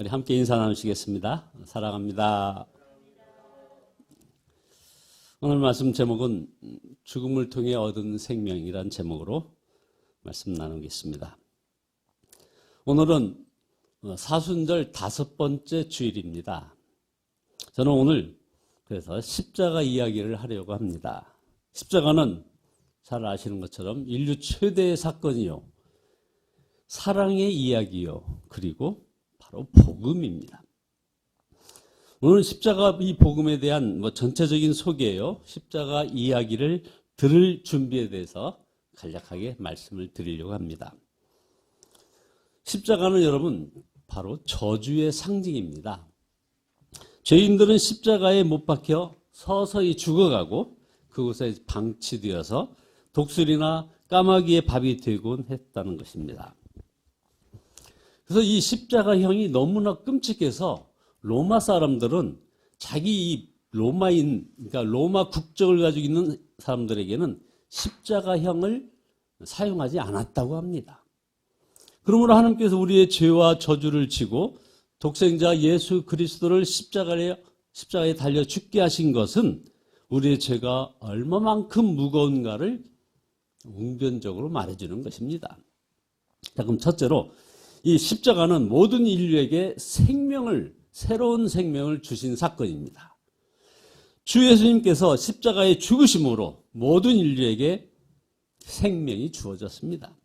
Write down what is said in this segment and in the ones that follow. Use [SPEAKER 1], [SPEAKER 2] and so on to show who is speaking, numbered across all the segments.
[SPEAKER 1] 우리 함께 인사 나누시겠습니다. 사랑합니다. 오늘 말씀 제목은 죽음을 통해 얻은 생명이란 제목으로 말씀 나누겠습니다. 오늘은 사순절 다섯 번째 주일입니다. 저는 오늘 그래서 십자가 이야기를 하려고 합니다. 십자가는 잘 아시는 것처럼 인류 최대의 사건이요. 사랑의 이야기요. 그리고 바로 복음입니다. 오늘 십자가 이 복음에 대한 뭐 전체적인 소개요. 십자가 이야기를 들을 준비에 대해서 간략하게 말씀을 드리려고 합니다. 십자가는 여러분 바로 저주의 상징입니다. 죄인들은 십자가에 못 박혀 서서히 죽어가고 그곳에 방치되어서 독수리나 까마귀의 밥이 되곤 했다는 것입니다. 그래서 이 십자가형이 너무나 끔찍해서 로마 사람들은 자기 이 로마인, 그러니까 로마 국적을 가지고 있는 사람들에게는 십자가형을 사용하지 않았다고 합니다. 그러므로 하나님께서 우리의 죄와 저주를 지고 독생자 예수 그리스도를 십자가에, 십자가에 달려 죽게 하신 것은 우리의 죄가 얼마만큼 무거운가를 웅변적으로 말해주는 것입니다. 자, 그럼 첫째로 이 십자가는 모든 인류에게 생명을, 새로운 생명을 주신 사건입니다. 주 예수님께서 십자가의 죽으심으로 모든 인류에게 생명이 주어졌습니다.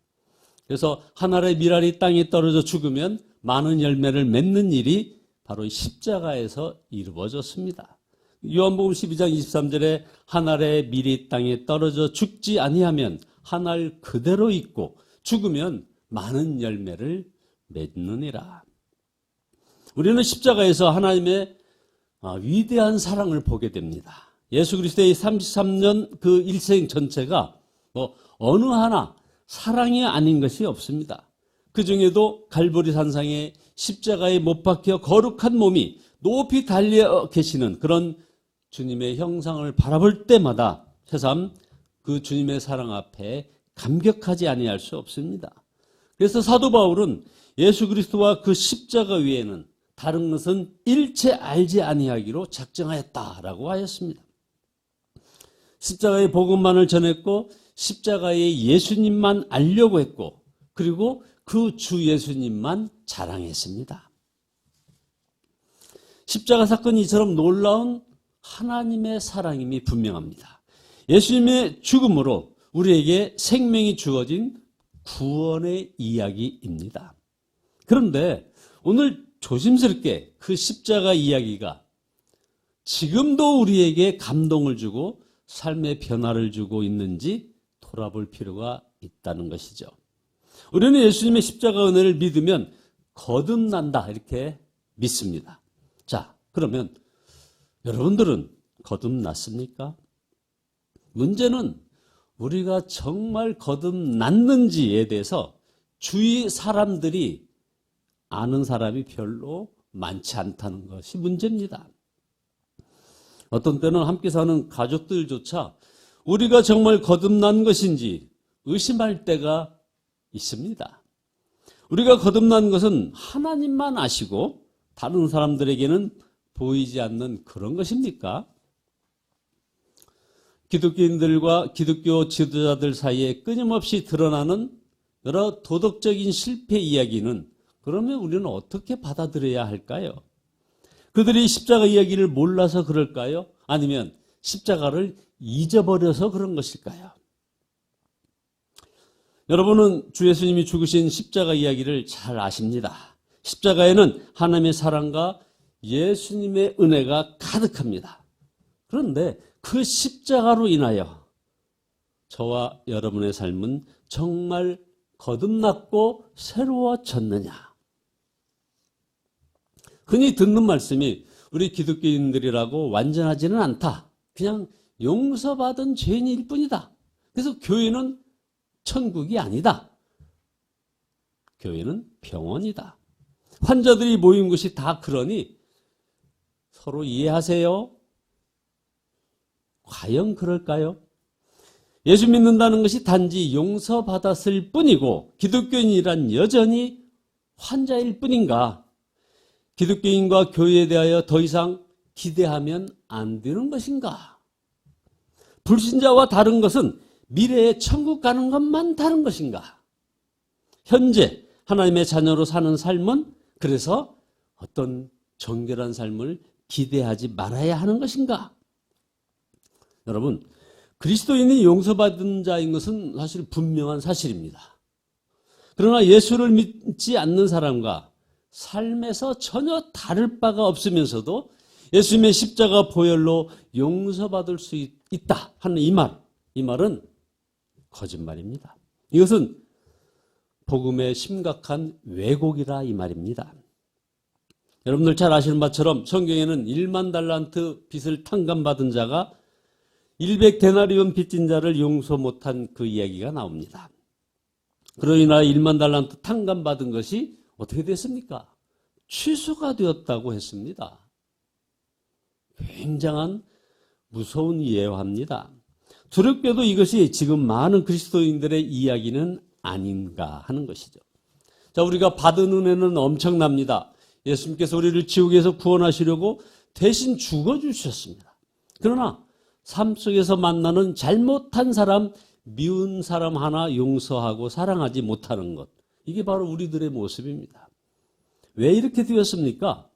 [SPEAKER 1] 그래서 하늘의 미랄이 땅에 떨어져 죽으면 많은 열매를 맺는 일이 바로 십자가에서 이루어졌습니다. 요한복음 12장 23절에 하늘의 미리 땅에 떨어져 죽지 아니하면 하늘 그대로 있고 죽으면 많은 열매를 맺느니라. 우리는 십자가에서 하나님의 아, 위대한 사랑을 보게 됩니다. 예수 그리스도의 33년 그 일생 전체가 뭐 어느 하나 사랑이 아닌 것이 없습니다. 그 중에도 갈보리 산상에 십자가에 못 박혀 거룩한 몸이 높이 달려 계시는 그런 주님의 형상을 바라볼 때마다 새삼 그 주님의 사랑 앞에 감격하지 아니할 수 없습니다. 그래서 사도 바울은 예수 그리스도와 그 십자가 위에는 다른 것은 일체 알지 아니하기로 작정하였다라고 하였습니다. 십자가의 복음만을 전했고 십자가의 예수님만 알려고 했고 그리고 그 주 예수님만 자랑했습니다. 십자가 사건이 이처럼 놀라운 하나님의 사랑임이 분명합니다. 예수님의 죽음으로 우리에게 생명이 주어진 구원의 이야기입니다. 그런데 오늘 조심스럽게 그 십자가 이야기가 지금도 우리에게 감동을 주고 삶의 변화를 주고 있는지 돌아볼 필요가 있다는 것이죠. 우리는 예수님의 십자가 은혜를 믿으면 거듭난다 이렇게 믿습니다. 자, 그러면 여러분들은 거듭났습니까? 문제는 우리가 정말 거듭났는지에 대해서 주위 사람들이 아는 사람이 별로 많지 않다는 것이 문제입니다. 어떤 때는 함께 사는 가족들조차 우리가 정말 거듭난 것인지 의심할 때가 있습니다. 우리가 거듭난 것은 하나님만 아시고 다른 사람들에게는 보이지 않는 그런 것입니까? 기독교인들과 기독교 지도자들 사이에 끊임없이 드러나는 여러 도덕적인 실패 이야기는 그러면 우리는 어떻게 받아들여야 할까요? 그들이 십자가 이야기를 몰라서 그럴까요? 아니면 십자가를 잊어버려서 그런 것일까요? 여러분은 주 예수님이 죽으신 십자가 이야기를 잘 아십니다. 십자가에는 하나님의 사랑과 예수님의 은혜가 가득합니다. 그런데 그 십자가로 인하여 저와 여러분의 삶은 정말 거듭났고 새로워졌느냐? 흔히 듣는 말씀이 우리 기독교인들이라고 완전하지는 않다. 그냥 용서받은 죄인일 뿐이다. 그래서 교회는 천국이 아니다. 교회는 병원이다. 환자들이 모인 것이 다 그러니 서로 이해하세요? 과연 그럴까요? 예수 믿는다는 것이 단지 용서받았을 뿐이고 기독교인이란 여전히 환자일 뿐인가? 기독교인과 교회에 대하여 더 이상 기대하면 안 되는 것인가? 불신자와 다른 것은 미래에 천국 가는 것만 다른 것인가? 현재 하나님의 자녀로 사는 삶은 그래서 어떤 정결한 삶을 기대하지 말아야 하는 것인가? 여러분, 그리스도인이 용서받은 자인 것은 사실 분명한 사실입니다. 그러나 예수를 믿지 않는 사람과 삶에서 전혀 다를 바가 없으면서도 예수님의 십자가 보혈로 용서받을 수 있 다 하는 이 말, 이 말은 거짓말입니다. 이것은 복음의 심각한 왜곡이라 이 말입니다. 여러분들 잘 아시는 바처럼 성경에는 1만 달란트 빚을 탕감받은 자가 100데나리온 빚진 자를 용서 못한 그 이야기가 나옵니다. 인하 1만 달란트 탕감받은 것이 어떻게 됐습니까? 취소가 되었다고 했습니다. 굉장한 무서운 예화입니다. 두렵게도 이것이 지금 많은 그리스도인들의 이야기는 아닌가 하는 것이죠. 자, 우리가 받은 은혜는 엄청납니다. 예수님께서 우리를 지옥에서 구원하시려고 대신 죽어주셨습니다. 그러나 삶 속에서 만나는 잘못한 사람, 미운 사람 하나 용서하고 사랑하지 못하는 것. 이게 바로 우리들의 모습입니다. 왜 이렇게 되었습니까?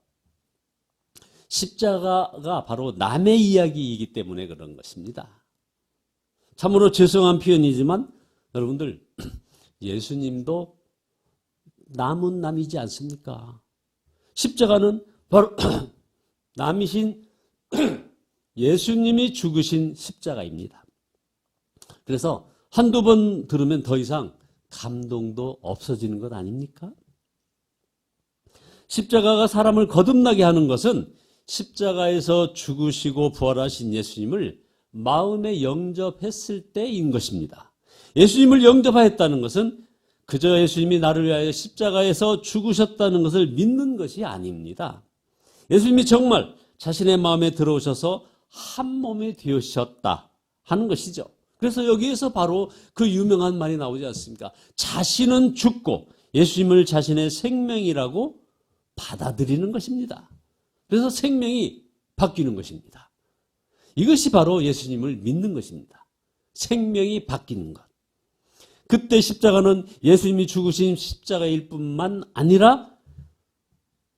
[SPEAKER 1] 십자가가 바로 남의 이야기이기 때문에 그런 것입니다. 참으로 죄송한 표현이지만 여러분들 예수님도 남은 남이지 않습니까? 십자가는 바로 남이신 예수님이 죽으신 십자가입니다. 그래서 한두 번 들으면 더 이상 감동도 없어지는 것 아닙니까? 십자가가 사람을 거듭나게 하는 것은 십자가에서 죽으시고 부활하신 예수님을 마음에 영접했을 때인 것입니다. 예수님을 영접하였다는 것은 그저 예수님이 나를 위하여 십자가에서 죽으셨다는 것을 믿는 것이 아닙니다. 예수님이 정말 자신의 마음에 들어오셔서 한 몸이 되으셨다 하는 것이죠. 그래서 여기에서 바로 그 유명한 말이 나오지 않습니까? 자신은 죽고 예수님을 자신의 생명이라고 받아들이는 것입니다. 그래서 생명이 바뀌는 것입니다. 이것이 바로 예수님을 믿는 것입니다. 생명이 바뀌는 것. 그때 십자가는 예수님이 죽으신 십자가일 뿐만 아니라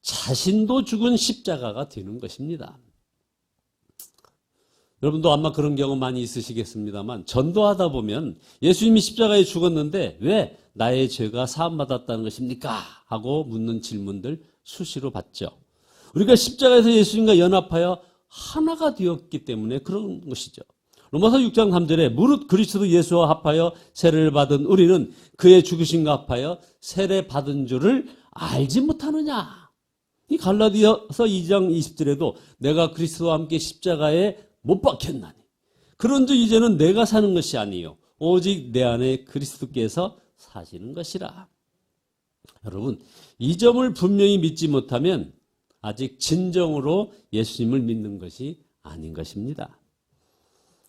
[SPEAKER 1] 자신도 죽은 십자가가 되는 것입니다. 여러분도 아마 그런 경우 많이 있으시겠습니다만 전도하다 보면 예수님이 십자가에 죽었는데 왜 나의 죄가 사함받았다는 것입니까? 하고 묻는 질문들 수시로 받죠. 우리가 십자가에서 예수님과 연합하여 하나가 되었기 때문에 그런 것이죠. 로마서 6장 3절에 무릇 그리스도 예수와 합하여 세례를 받은 우리는 그의 죽으심과 합하여 세례 받은 줄을 알지 못하느냐. 이 갈라디아서 2장 20절에도 내가 그리스도와 함께 십자가에 못 박혔나니. 그런즉 이제는 내가 사는 것이 아니요 오직 내 안에 그리스도께서 사시는 것이라. 여러분, 이 점을 분명히 믿지 못하면 아직 진정으로 예수님을 믿는 것이 아닌 것입니다.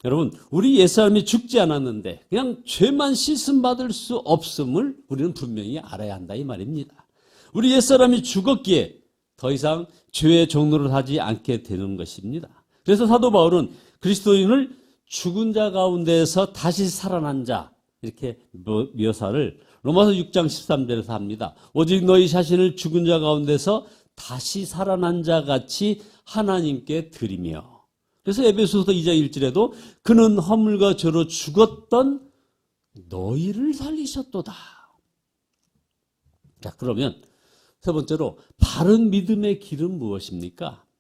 [SPEAKER 1] 여러분, 우리 옛사람이 죽지 않았는데 그냥 죄만 씻음 받을 수 없음을 우리는 분명히 알아야 한다 이 말입니다. 우리 옛사람이 죽었기에 더 이상 죄의 종로를 하지 않게 되는 것입니다. 그래서 사도 바울은 그리스도인을 죽은 자 가운데서 다시 살아난 자 이렇게 묘사를 로마서 6장 13절에서 합니다. 오직 너희 자신을 죽은 자 가운데서 다시 살아난 자 같이 하나님께 드리며 그래서 에베소서 2장 1절에도 그는 허물과 죄로 죽었던 너희를 살리셨도다. 자, 그러면 세 번째로 바른 믿음의 길은 무엇입니까?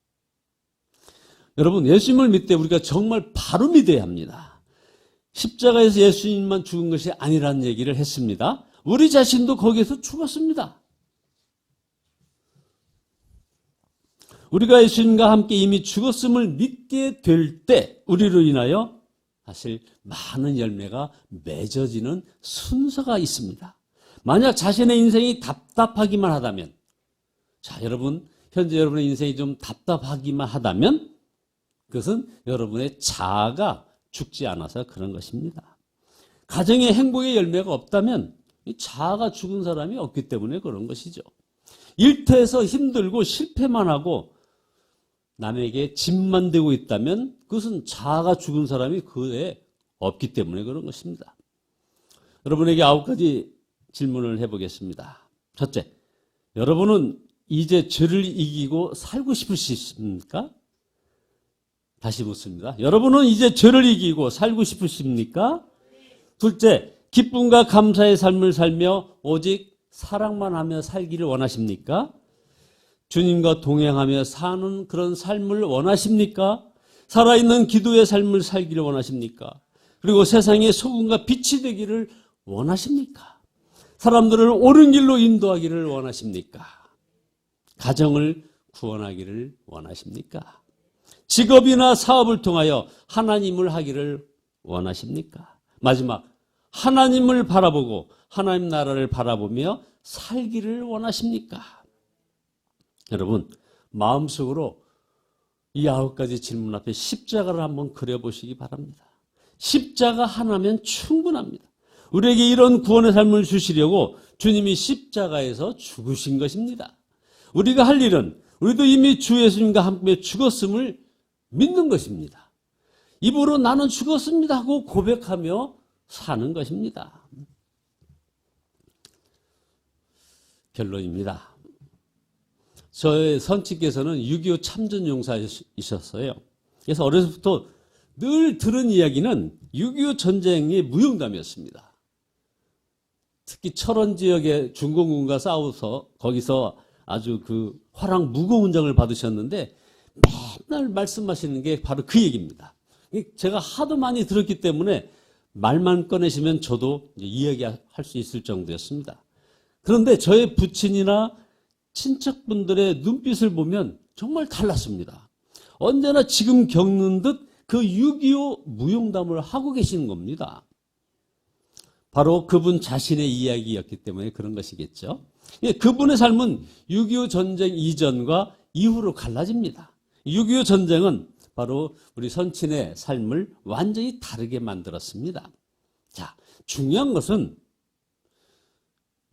[SPEAKER 1] 여러분, 예수님을 믿되 우리가 정말 바로 믿어야 합니다. 십자가에서 예수님만 죽은 것이 아니라는 얘기를 했습니다. 우리 자신도 거기에서 죽었습니다. 우리가 예수님과 함께 이미 죽었음을 믿게 될 때 우리로 인하여 사실 많은 열매가 맺어지는 순서가 있습니다. 만약 자신의 인생이 답답하기만 하다면 자 여러분 현재 여러분의 인생이 좀 답답하기만 하다면 그것은 여러분의 자아가 죽지 않아서 그런 것입니다. 가정의 행복의 열매가 없다면 자아가 죽은 사람이 없기 때문에 그런 것이죠. 일터에서 힘들고 실패만 하고 남에게 짐만 되고 있다면 그것은 자아가 죽은 사람이 그에 없기 때문에 그런 것입니다. 여러분에게 아홉 가지 질문을 해보겠습니다. 첫째, 여러분은 이제 죄를 이기고 살고 싶으십니까? 다시 묻습니다. 여러분은 이제 죄를 이기고 살고 싶으십니까? 둘째, 기쁨과 감사의 삶을 살며 오직 사랑만 하며 살기를 원하십니까? 주님과 동행하며 사는 그런 삶을 원하십니까? 살아있는 기도의 삶을 살기를 원하십니까? 그리고 세상의 소금과 빛이 되기를 원하십니까? 사람들을 옳은 길로 인도하기를 원하십니까? 가정을 구원하기를 원하십니까? 직업이나 사업을 통하여 하나님을 하기를 원하십니까? 마지막, 하나님을 바라보고 하나님 나라를 바라보며 살기를 원하십니까? 여러분, 마음속으로 이 아홉 가지 질문 앞에 십자가를 한번 그려보시기 바랍니다. 십자가 하나면 충분합니다. 우리에게 이런 구원의 삶을 주시려고 주님이 십자가에서 죽으신 것입니다. 우리가 할 일은 우리도 이미 주 예수님과 함께 죽었음을 믿는 것입니다. 입으로 나는 죽었습니다 하고 고백하며 사는 것입니다. 결론입니다. 저의 선치께서는 6.25 참전용사이셨어요. 그래서 어려서부터 늘 들은 이야기는 6.25 전쟁의 무용담이었습니다. 특히 철원 지역의 중공군과 싸워서 거기서 아주 그 화랑 무거운 장을 받으셨는데 맨날 말씀하시는 게 바로 그 얘기입니다. 제가 하도 많이 들었기 때문에 말만 꺼내시면 저도 이야기할 수 있을 정도였습니다. 그런데 저의 부친이나 친척분들의 눈빛을 보면 정말 달랐습니다. 언제나 지금 겪는 듯 그 6.25 무용담을 하고 계시는 겁니다. 바로 그분 자신의 이야기였기 때문에 그런 것이겠죠. 예, 그분의 삶은 6.25 전쟁 이전과 이후로 갈라집니다. 6.25 전쟁은 바로 우리 선친의 삶을 완전히 다르게 만들었습니다. 자, 중요한 것은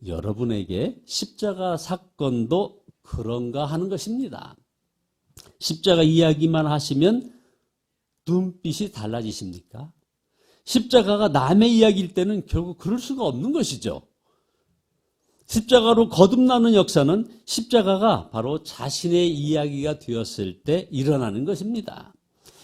[SPEAKER 1] 여러분에게 십자가 사건도 그런가 하는 것입니다. 십자가 이야기만 하시면 눈빛이 달라지십니까? 십자가가 남의 이야기일 때는 결국 그럴 수가 없는 것이죠. 십자가로 거듭나는 역사는 십자가가 바로 자신의 이야기가 되었을 때 일어나는 것입니다.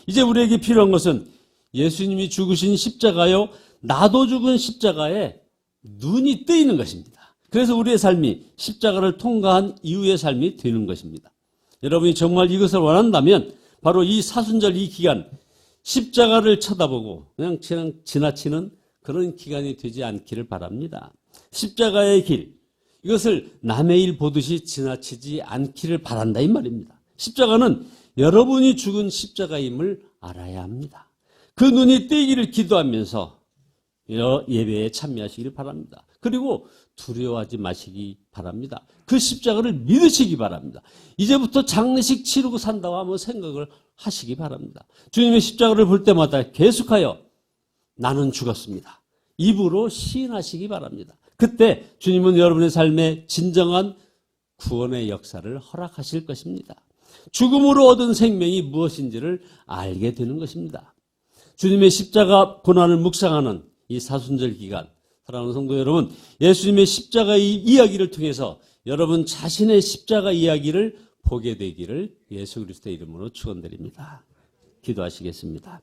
[SPEAKER 1] 이제 우리에게 필요한 것은 예수님이 죽으신 십자가요, 나도 죽은 십자가에 눈이 뜨이는 것입니다. 그래서 우리의 삶이 십자가를 통과한 이후의 삶이 되는 것입니다. 여러분이 정말 이것을 원한다면 바로 이 사순절 이 기간 십자가를 쳐다보고 그냥 지나치는 그런 기간이 되지 않기를 바랍니다. 십자가의 길, 이것을 남의 일 보듯이 지나치지 않기를 바란다 이 말입니다. 십자가는 여러분이 죽은 십자가임을 알아야 합니다. 그 눈이 떼기를 기도하면서 예배에 참여하시기를 바랍니다. 그리고 두려워하지 마시기 바랍니다. 그 십자가를 믿으시기 바랍니다. 이제부터 장례식 치르고 산다고 하면 생각을 하시기 바랍니다. 주님의 십자가를 볼 때마다 계속하여 나는 죽었습니다. 입으로 시인하시기 바랍니다. 그때 주님은 여러분의 삶에 진정한 구원의 역사를 허락하실 것입니다. 죽음으로 얻은 생명이 무엇인지를 알게 되는 것입니다. 주님의 십자가 고난을 묵상하는 이 사순절 기간, 사랑하는 성도 여러분, 예수님의 십자가의 이야기를 통해서 여러분 자신의 십자가 이야기를 보게 되기를 예수 그리스도의 이름으로 축원드립니다. 기도하시겠습니다.